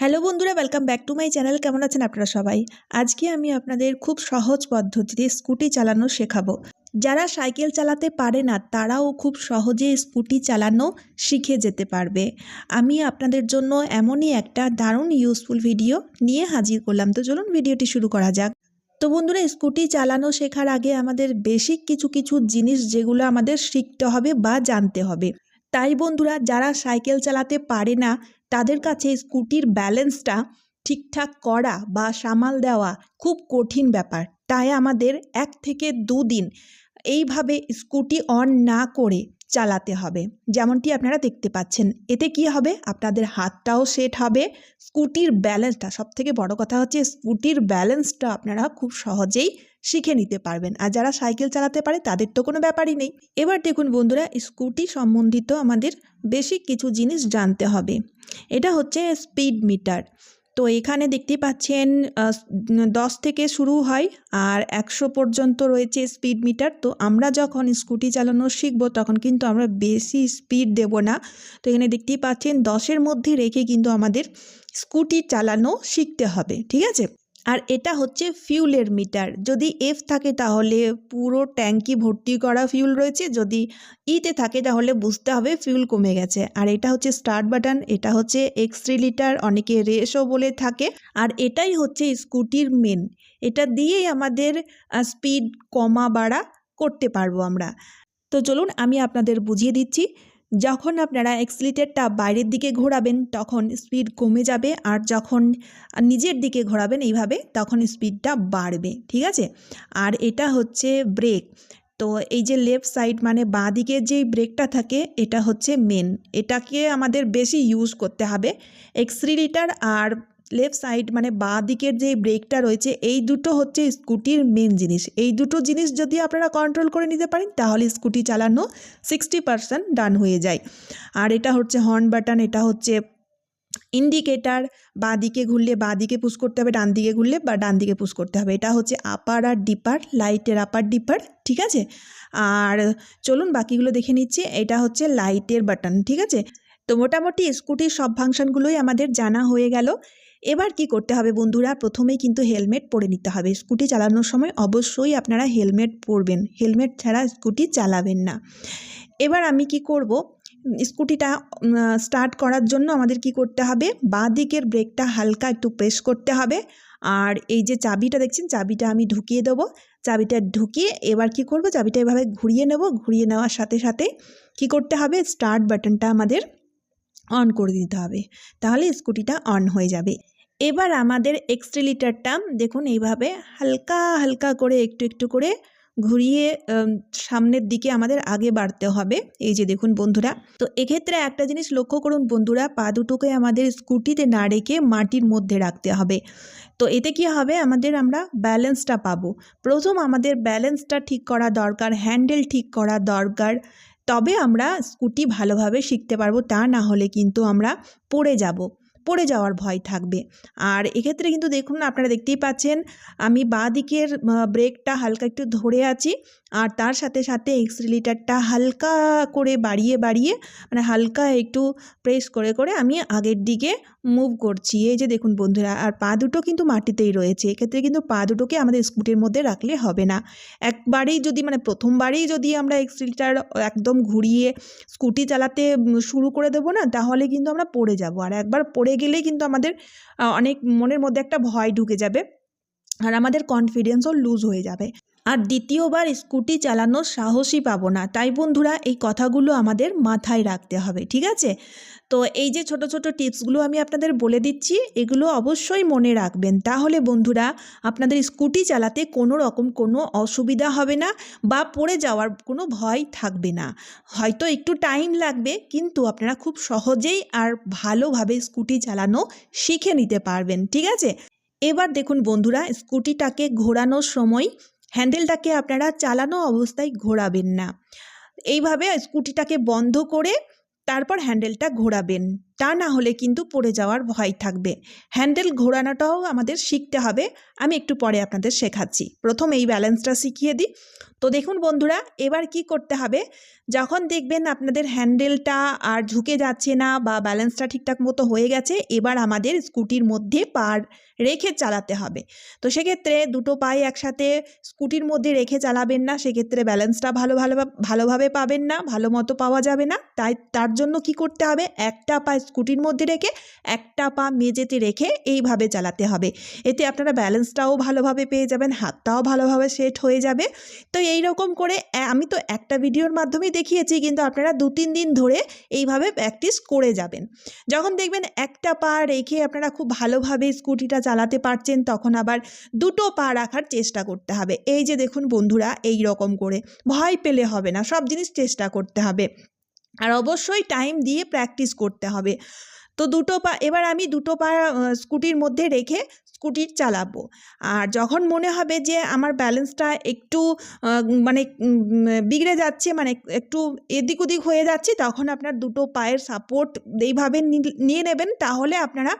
Hello বন্ধুরা welcome back to my channel কেমন আছেন আপনারা সবাই? আজকে আমি আপনাদের খুব সহজ পদ্ধতিতে স্কুটি চালানো শেখাবো। যারা সাইকেল চালাতে পারে না, তারাও খুব সহজে স্কুটি চালানো শিখে যেতে পারবে। আমি আপনাদের জন্য এমনই একটা দারুণ ইউজফুল ভিডিও নিয়ে হাজির করলাম। তো চলুন ভিডিওটি শুরু করা যাক। তো বন্ধুরা, স্কুটি চালানো শেখার আগে আমাদের বেসিক কিছু কিছু জিনিস যেগুলো আমাদের শিখতে হবে বা জানতে হবে। তাই বন্ধুরা, যারা সাইকেল চালাতে পারে না তাদের কাছে স্কুটির ব্যালেন্সটা ঠিকঠাক করা বা সামাল দেওয়া খুব কঠিন ব্যাপার। তাই আমাদের এক থেকে দুদিন এইভাবে স্কুটি অন না করে চালাতে হবে। যেমনটি আপনারা দেখতে পাচ্ছেন, এতে কি হবে? আপনাদের হাতটাও সেট হবে। স্কুটির ব্যালেন্সটা সবথেকে বড় কথা হচ্ছে স্কুটির ব্যালেন্সটা আপনারা খুব সহজেই শিখে নিতে পারবেন। আর যারা সাইকেল চালাতে পারে, তাদের তো কোনো ব্যাপারই নেই। এবার দেখুন বন্ধুরা, স্কুটি সম্বন্ধিত আমাদের বেসিক কিছু জিনিস জানতে হবে। এটা হচ্ছে স্পিড মিটার তো এখানে দেখতে পাচ্ছেন দশ থেকে শুরু হয় আর একশো পর্যন্ত রয়েছে স্পিড মিটার। তো আমরা যখন স্কুটি চালানো শিখব তখন কিন্তু আমরা বেশি স্পিড দেব না। তো এখানে দেখতেই পাচ্ছেন, দশের মধ্যে রেখে কিন্তু আমাদের স্কুটি চালানো শিখতে হবে, ঠিক আছে? আর এটা হচ্ছে ফিউলের মিটার যদি এফ থাকে তাহলে পুরো ট্যাঙ্কি ভর্তি করা ফিউল রয়েছে। যদি ইতে থাকে তাহলে বুঝতে হবে ফিউল কমে গেছে। আর এটা হচ্ছে স্টার্ট বাটন এটা হচ্ছে এক্স লিটার অনেকে রেসও বলে থাকে। আর এটাই হচ্ছে স্কুটির মেন এটা দিয়েই আমাদের স্পিড কমা বাড়া করতে পারব আমরা। তো চলুন আমি আপনাদের বুঝিয়ে দিচ্ছি। যখন আপনারা এক্সলিটারটা বাইরের দিকে ঘোরাবেন, তখন স্পিড কমে যাবে আর যখন নিজের দিকে ঘোরাবেন এইভাবে, তখন স্পিডটা বাড়বে, ঠিক আছে? আর এটা হচ্ছে ব্রেক তো এই যে লেফট সাইড মানে বাঁ দিকে যে ব্রেকটা থাকে, এটা হচ্ছে মেন এটাকে আমাদের বেশি ইউজ করতে হবে এক্সিলিটার আর লেফট সাইড মানে বাঁ দিকের যে ব্রেকটা রয়েছে, এই দুটো হচ্ছে স্কুটির মেন জিনিস। এই দুটো জিনিস যদি আপনারা কন্ট্রোল করে নিতে পারেন, তাহলে স্কুটি চালানো সিক্সটি পারসেন্ট ডান হয়ে যায়। আর এটা হচ্ছে হর্ন বাটন এটা হচ্ছে ইন্ডিকেটার বাঁ দিকে ঘুরলে বাঁ দিকে পুশ করতে হবে ডান দিকে ঘুরলে বা ডান দিকে পুশ করতে হবে। এটা হচ্ছে আপার আর ডিপার লাইটের আপার ডিপার ঠিক আছে? আর চলুন বাকিগুলো দেখে নিচ্ছি। এটা হচ্ছে লাইটের বাটন ঠিক আছে? তো মোটামুটি স্কুটির সব ফাংশনগুলোই আমাদের জানা হয়ে গেল। এবার কি করতে হবে বন্ধুরা? প্রথমেই কিন্তু হেলমেট পরে নিতে হবে। স্কুটি চালানোর সময় অবশ্যই আপনারা হেলমেট পরবেন। হেলমেট ছাড়া স্কুটি চালাবেন না। এবার আমি কি করব? স্কুটিটা স্টার্ট করার জন্য আমাদের কি করতে হবে? বাঁ দিকের ব্রেকটা হালকা একটু প্রেস করতে হবে। আর এই যে চাবিটা দেখছেন, চাবিটা আমি ঢুকিয়ে দেবো। চাবিটা ঢুকিয়ে এবার কি করব? চাবিটা এভাবে ঘুরিয়ে নেব। ঘুরিয়ে নেওয়ার সাথে সাথে কি করতে হবে? স্টার্ট বাটনটা আমাদের অন করে দিতে হবে, তাহলে স্কুটিটা অন হয়ে যাবে। এবার আমাদের এক্সট্রিলিটারটা দেখুন এইভাবে হালকা হালকা করে একটু একটু করে ঘুরিয়ে সামনের দিকে আমাদের আগে বাড়তে হবে। এই যে দেখুন বন্ধুরা, তো এক্ষেত্রে একটা জিনিস লক্ষ্য করুন বন্ধুরা, পা দুটোকে আমাদের স্কুটিতে না রেখে মাটির মধ্যে রাখতে হবে। তো এতে কি হবে? আমাদের আমরা ব্যালেন্সটা পাবো। প্রথম আমাদের ব্যালেন্সটা ঠিক করা দরকার হ্যান্ডেল ঠিক করা দরকার তবে আমরা স্কুটি ভালোভাবে শিখতে পারব তা না হলে কিন্তু আমরা পড়ে যাব। পড়ে যাওয়ার ভয় থাকবে। আর এক্ষেত্রে কিন্তু দেখুন আপনারা দেখতেই পাচ্ছেন, আমি বাঁ দিকের ব্রেকটা হালকা একটু ধরে আছি, আর তার সাথে সাথে এক্সিলিটারটা হালকা করে বাড়িয়ে বাড়িয়ে মানে হালকা একটু প্রেস করে করে আমি আগের দিকে মুভ করছি। এই যে দেখুন বন্ধুরা, আর পা দুটো কিন্তু মাটিতেই রয়েছে, এক্ষেত্রে কিন্তু পা দুটোকে আমাদের স্কুটির মধ্যে রাখলে হবে না। একবারেই যদি মানে প্রথমবারেই যদি আমরা এক্সিলিটার একদম ঘুরিয়ে স্কুটি চালাতে শুরু করে দেবো না, তাহলে কিন্তু আমরা পড়ে যাব। আর একবার পড়ে গেলেই কিন্তু আমাদের অনেক মনের মধ্যে একটা ভয় ঢুকে যাবে। আর আমাদের কনফিডেন্সও লুজ হয়ে যাবে। আর দ্বিতীয়বার স্কুটি চালানোর সাহসই পাবো না। তাই বন্ধুরা, এই কথাগুলো আমাদের মাথায় রাখতে হবে, ঠিক আছে? তো এই যে ছোট ছোট টিপসগুলো আমি আপনাদের বলে দিচ্ছি, এগুলো অবশ্যই মনে রাখবেন। তাহলে বন্ধুরা, আপনাদের স্কুটি চালাতে কোনো রকম কোনো অসুবিধা হবে না বা পড়ে যাওয়ার কোনো ভয় থাকবে না। হয়তো একটু টাইম লাগবে, কিন্তু আপনারা খুব সহজেই আর ভালোভাবে স্কুটি চালানো শিখে নিতে পারবেন, ঠিক আছে? এবার দেখুন বন্ধুরা, স্কুটিটাকে ঘোরানোর সময় হ্যান্ডেলটাকে আপনারা চালানো অবস্থায় ঘোরাবেন না। এইভাবে স্কুটিটাকে বন্ধ করে তারপর হ্যান্ডেলটা ঘোরাবেন। তা না হলে কিন্তু পড়ে যাওয়ার ভয় থাকবে। হ্যান্ডেল ঘোরানোটাও আমাদের শিখতে হবে। আমি একটু পরে আপনাদের শেখাচ্ছি। প্রথম এই ব্যালেন্সটা শিখিয়ে দিই। তো দেখুন বন্ধুরা, এবার কি করতে হবে? যখন দেখবেন আপনাদের হ্যান্ডেলটা আর ঝুঁকে যাচ্ছে না বা ব্যালেন্সটা ঠিকঠাক মতো হয়ে গেছে, এবার আমাদের স্কুটির মধ্যে পার রেখে চালাতে হবে। তো সেক্ষেত্রে দুটো পায়ে একসাথে স্কুটির মধ্যে রেখে চালাবেন না, সেক্ষেত্রে ব্যালেন্সটা ভালো ভালো ভালোভাবে পাবেন না, ভালো মতো পাওয়া যাবে না। তাই, তার জন্য কি করতে হবে? একটা পা স্কুটির মধ্যে রেখে একটা পা মেঝেতে রেখে এইভাবে চালাতে হবে। এতে আপনারা ব্যালেন্সটাও ভালোভাবে পেয়ে যাবেন, হাতটাও ভালোভাবে সেট হয়ে যাবে। তো এই রকম করে আমি তো একটা ভিডিওর মাধ্যমে দেখিয়েছি, কিন্তু আপনারা দু তিন দিন ধরে এইভাবে প্র্যাকটিস করে যাবেন। যখন দেখবেন একটা পা রেখে আপনারা খুব ভালোভাবে স্কুটিটা চালাতে পারছেন, তখন আবার দুটো পা রাখার চেষ্টা করতে হবে। এই যে দেখুন বন্ধুরা এই রকম করে। ভয় পেলে হবে না, সব জিনিস চেষ্টা করতে হবে। আর অবশ্যই টাইম দিয়ে প্র্যাকটিস করতে হবে। তো দুটো পা, এবার আমি দুটো পা স্কুটির মধ্যে রেখে স্কুটি চালাবো। আর যখন মনে হবে যে আমার ব্যালেন্সটা একটু মানে বিগড়ে যাচ্ছে মানে একটু এদিক ওদিক হয়ে যাচ্ছে, তখন আপনার দুটো পায়ের সাপোর্ট এইভাবে নিয়ে নেবেন, তাহলে আপনারা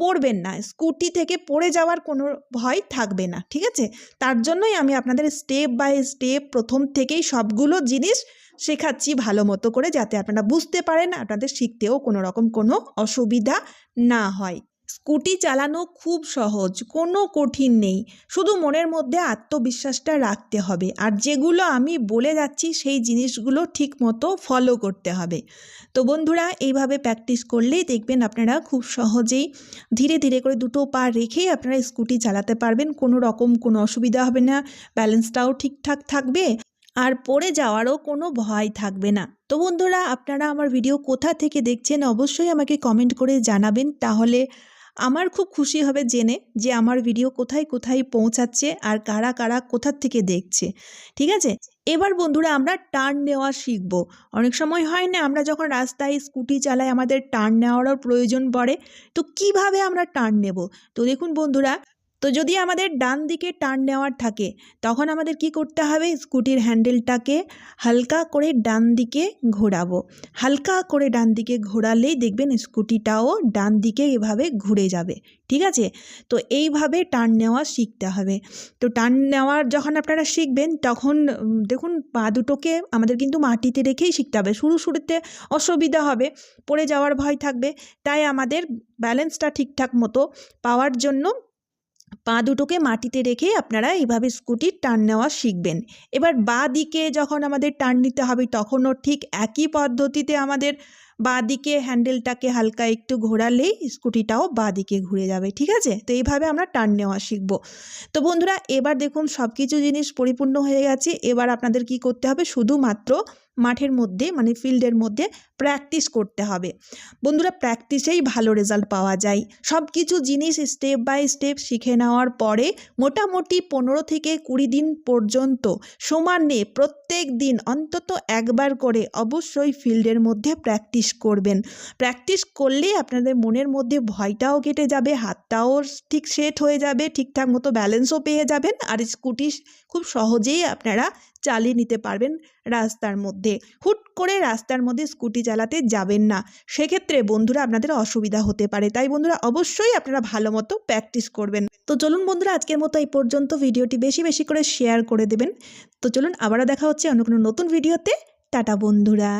পড়বেন না। স্কুটি থেকে পড়ে যাওয়ার কোনো ভয় থাকবে না, ঠিক আছে? তার জন্যই আমি আপনাদের স্টেপ বাই স্টেপ প্রথম থেকেই সবগুলো জিনিস শেখাচ্ছি ভালো মতো করে যাতে আপনারা বুঝতে পারেন, আপনাদের শিখতেও কোনো রকম কোনো অসুবিধা না হয়। স্কুটি চালানো খুব সহজ, কোনো কঠিন নেই। শুধু মনের মধ্যে আত্মবিশ্বাসটা রাখতে হবে। আর যেগুলো আমি বলে যাচ্ছি, সেই জিনিসগুলো ঠিক মতো ফলো করতে হবে। তো বন্ধুরা, এইভাবে প্র্যাকটিস করলেই দেখবেন আপনারা খুব সহজেই ধীরে ধীরে করে দুটো পা রেখেই আপনারা স্কুটি চালাতে পারবেন। কোনো রকম কোনো অসুবিধা হবে না। ব্যালেন্সটাও ঠিকঠাক থাকবে। আর পড়ে যাওয়ারও কোনো ভয় থাকবে না। তো বন্ধুরা, আপনারা আমার ভিডিও কোথা থেকে দেখছেন অবশ্যই আমাকে কমেন্ট করে জানাবেন। তাহলে আমার খুব খুশি হবে জেনে যে আমার ভিডিও কোথায় কোথায় পৌঁছাচ্ছে আর কারা কারা কোথার থেকে দেখছে। ঠিক আছে? এবার বন্ধুরা, আমরা টার্ন নেওয়া শিখব। অনেক সময় হয় না, আমরা যখন রাস্তায় স্কুটি চালাই আমাদের টার্ন নেওয়ারও প্রয়োজন পড়ে। তো কীভাবে আমরা টার্ন নেব? তো দেখুন বন্ধুরা তো যদি আমাদের ডান দিকে টার্ন নেওয়ার থাকে, তখন আমাদের কি করতে হবে? স্কুটির হ্যান্ডেলটাকে হালকা করে ডান দিকে ঘোরাবো। হালকা করে ডান দিকে ঘোরালেই দেখবেন স্কুটিটাও ডান দিকে এভাবে ঘুরে যাবে। ঠিক আছে? তো এইভাবে টার্ন নেওয়া শিখতে হবে। তো টার্ন নেওয়ার যখন আপনারা শিখবেন, তখন দেখুন পা দুটোকে আমাদের কিন্তু মাটিতে রেখেই শিখতে হবে। শুরু শুরুতে অসুবিধা হবে, পড়ে যাওয়ার ভয় থাকবে। তাই আমাদের ব্যালেন্সটা ঠিকঠাক মতো পাওয়ার জন্য পা দুটোকে মাটিতে রেখে আপনারা এইভাবে স্কুটির টার্ন নেওয়া শিখবেন। এবার বা দিকে যখন আমাদের টার্ন নিতে হবে, তখনও ঠিক একই পদ্ধতিতে আমাদের বা দিকে হ্যান্ডেলটাকে হালকা একটু ঘোরালেই স্কুটিটাও বা দিকে ঘুরে যাবে, ঠিক আছে? তো এইভাবে আমরা টার্ন নেওয়া শিখব। তো বন্ধুরা, এবার দেখুন সব কিছু জিনিস পরিপূর্ণ হয়ে গেছে। এবার আপনাদের কি করতে হবে? শুধুমাত্র মাঠের মধ্যে মানে ফিল্ডের মধ্যে প্র্যাকটিস করতে হবে। বন্ধুরা প্র্যাকটিসেই ভালো রেজাল্ট পাওয়া যায়। সব কিছু জিনিস স্টেপ বাই স্টেপ শিখে নেওয়ার পরে মোটামুটি পনেরো থেকে কুড়ি দিন পর্যন্ত সমানে প্রত্যেক দিন অন্তত একবার করে অবশ্যই ফিল্ডের মধ্যে প্র্যাকটিস করবেন। প্র্যাকটিস করলেই আপনাদের মনের মধ্যে ভয়টাও কেটে যাবে, হাতটাও ঠিক সেট হয়ে যাবে, ঠিকঠাক মতো ব্যালেন্সও পেয়ে যাবেন। আর স্কুটি খুব সহজেই আপনারা চালিয়ে নিতে পারবেন রাস্তার মধ্যে। হুট করে রাস্তার মধ্যে স্কুটি চালাতে যাবেন না। সেক্ষেত্রে বন্ধুরা আপনাদের অসুবিধা হতে পারে। তাই বন্ধুরা অবশ্যই আপনারা ভালো মতো প্র্যাকটিস করবেন। তো চলুন বন্ধুরা আজকের মতো এই পর্যন্ত ভিডিওটি বেশি বেশি করে শেয়ার করে দেবেন। তো চলুন আবারও দেখা হচ্ছে অন্য কোনো নতুন ভিডিওতে টাটা বন্ধুরা।